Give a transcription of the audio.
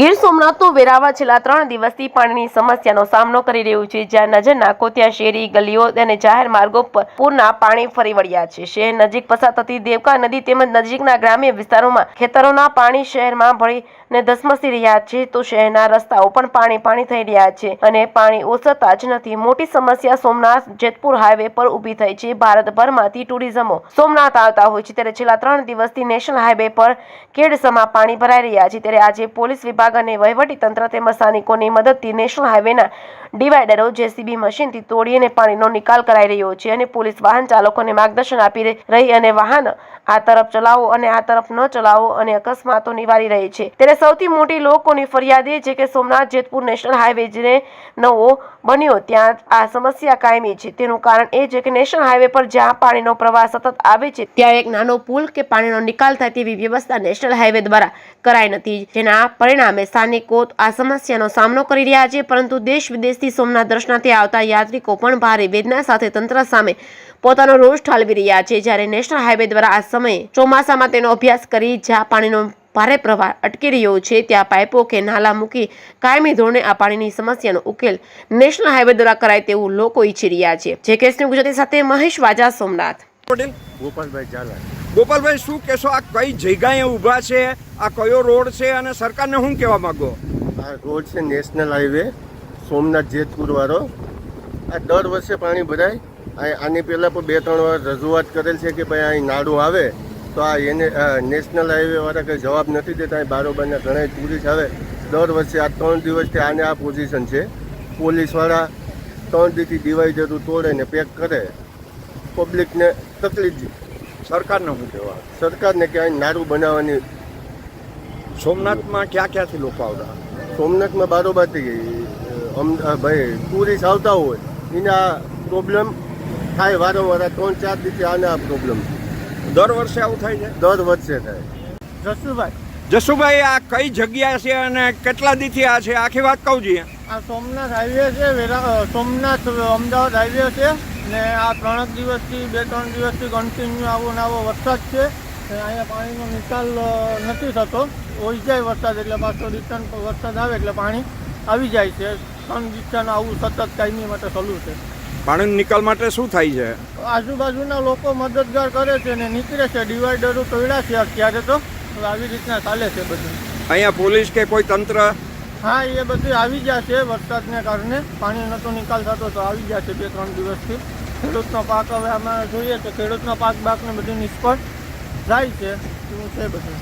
ગીર સોમનાથનું વેરાવા છેલ્લા ત્રણ દિવસથી પાણીની સમસ્યાનો સામનો કરી રહ્યું છે. જ્યાં નાખો ત્યાં શેરી, ગલીઓ અને જાહેર માર્ગો પર પૂરના પાણી ફરી વળ્યા છે. શહેર નજીક પસાર થતી દેવકા નદી તેમજ નજીકના ગ્રામ્ય વિસ્તારોમાં ખેતરોના પાણી શહેરમાં ભળીને ધસમસી રહ્યા છે, તો શહેરના રસ્તાઓ પણ પાણી પાણી થઈ રહ્યા છે અને પાણી ઓસરતા જ નથી. મોટી સમસ્યા સોમનાથ જેતપુર હાઈવે પર ઊભી થઈ છે. ભારતભરમાંથી ટુરિઝમો સોમનાથ આવતા હોય છે. ત્યારે છેલ્લા ત્રણ દિવસથી નેશનલ હાઈવે પર કેડસમાં પાણી ભરાઈ રહ્યા છે. ત્યારે આજે પોલીસ વિભાગ અને તંત્ર તેમજ સ્થાનિકોની મદદથી નેશનલ હાઈવેના ડિવાઈડરો, જેસીબી મશીનથી તોડી અને પાણીનો નિકાલ કરાઈ રહ્યો છે અને પોલીસ વાહન ચાલકોને માર્ગદર્શન આપી રહી અને વાહન આ તરફ ચલાવો અને આ તરફ ન ચલાવો અને અકસ્માતો નિવારી રહી છે. ત્યારે સૌથી મોટી લોકોની ફરિયાદ એ છે કે સોમનાથ જેતપુર નેશનલ હાઈવે જે નવો બન્યો, ત્યાં આ સમસ્યા કાયમી છે. તેનું કારણ એ છે કે નેશનલ હાઈવે પર જ્યાં પાણીનો પ્રવાહ સતત આવે છે, ત્યાં એક નાનો પુલ કે પાણીનો નિકાલ થાય તેવી વ્યવસ્થા નેશનલ હાઈવે દ્વારા કરાઈ નથી. જેના પરિણામે સ્થાનિકો આ સમસ્યાનો સામનો કરી રહ્યા છે, પરંતુ દેશ વિદેશથી સોમનાથ દર્શનાર્થે આવતા યાત્રિકો પણ ભારે વેદના સાથે તંત્ર સામે પોતાનો રોષ ઠાલવી રહ્યા છે. જ્યારે નેશનલ હાઈવે દ્વારા આ સમયે ચોમાસામાં તેનો અભ્યાસ કરી જ્યાં પાણીનો ભારે પ્રવાહ અટકી રહ્યો છે. ત્યાં પાઇપો કે નાલા મૂકી કાયમી ધોરણે આ પાણીની સમસ્યાનો ઉકેલ નેશનલ હાઈવે દ્વારા કરાય તેવું લોકો ઈચ્છી રહ્યા છે. જે કેસની ગુજરાતી સાથે મહેશ વાજા સોમનાથ. ગોપાલભાઈ ઝાલા. ગોપાલભાઈ શું કહેશો? આ કઈ જગ્યાએ ઊભા છે? આ કયો રોડ છે? અને સરકારને શું કહેવા માંગો? આ રોડ છે નેશનલ હાઈવે સોમનાથ જેતપુર વાળો. આ દર વર્ષે પાણી ભરાય. આની પહેલાં પણ બે ત્રણ વાર રજૂઆત કરેલ છે કે ભાઈ અહીં નાડું આવે. તો આ એને નેશનલ હાઈવેવાળા કંઈ જવાબ નથી દેતા અહીં બારોબારના ઘણા ટુરિસ્ટ આવે. દર વર્ષે આ ત્રણ દિવસથી આને આ પોઝિશન છે. પોલીસવાળા ત્રણ દીથી ડિવાઈડરું તોડે ને પેક કરે પબ્લિકને તકલીફ સરકારને શું કહેવા? સરકારને કે અહીં નાડું બનાવવાની સોમનાથમાં ક્યાં ક્યાંથી લોકો આવતા? સોમનાથમાં બારોબારથી ભાઈ ટુરિસ્ટ આવતા હોય એને આ પ્રોબ્લેમ થાય વારંવાર. ત્રણ ચાર દિવસે આને આ પ્રોબ્લેમ દર વર્ષે આવું થાય છે? દર વર્ષે થાય. જસુભાઈ. જસુભાઈ આ કઈ જગ્યા છે અને કેટલા દીથી આ છે? આખી વાત કહું છીએ આ સોમનાથ હાઈવે છે વેરા સોમનાથ અમદાવાદ હાઈવે છે ને આ ત્રણ જ દિવસથી બે ત્રણ દિવસથી કન્ટિન્યુ આવો ને આવો વરસાદ છે. ને અહીંયા પાણીનો નિકાલ નથી થતો. હોઈ જાય વરસાદ એટલે પાછો રિટર્ન વરસાદ આવે એટલે પાણી આવી જાય છે. ત્રણ દિવસનું આવું સતત કાયમી માટે ચાલુ છે. પાણીનો નિકાલ માટે શું થાય છે? આજુબાજુના લોકો મદદગાર કરે છે ને નીકળે છે. ડિવાઈડરો તોડ્યા છે અત્યારે તો. આવી રીતના ચાલે છે બધું. અહીંયા પોલીસ કે કોઈ તંત્ર? હા એ બધું આવી ગયા છે વરસાદને કારણે. પાણી તો નિકાલ થતો તો આવી ગયા છે બે ત્રણ દિવસથી. ખેડૂતનો પાક હવે આમાં જોઈએ તો ખેડૂતનો પાક બાકને બધું નિષ્ફળ જાય છે. એવું છે બધું.